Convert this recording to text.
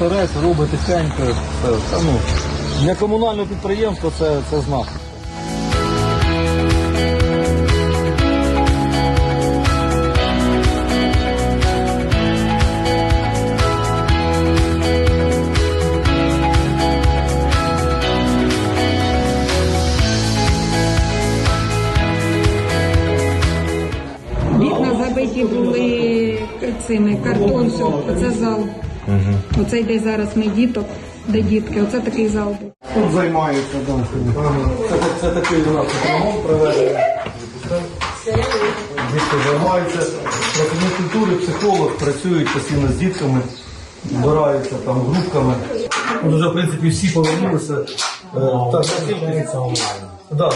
береться, робить тихенько. Це, це, ну, для комунального підприємства це, це знак. Вікна забиті були цими картон, все, оце зал. Оце йде зараз ми діток, де дітки, оце такий зал був. Тут займаються, да. Це, це такий у нас ремонт проведений. Дітки займаються. Працівник культури, психолог працюють постійно з дітками, збираються там групками. Вже, в принципі, всі повернулися. Е, Так, онлайн. Да,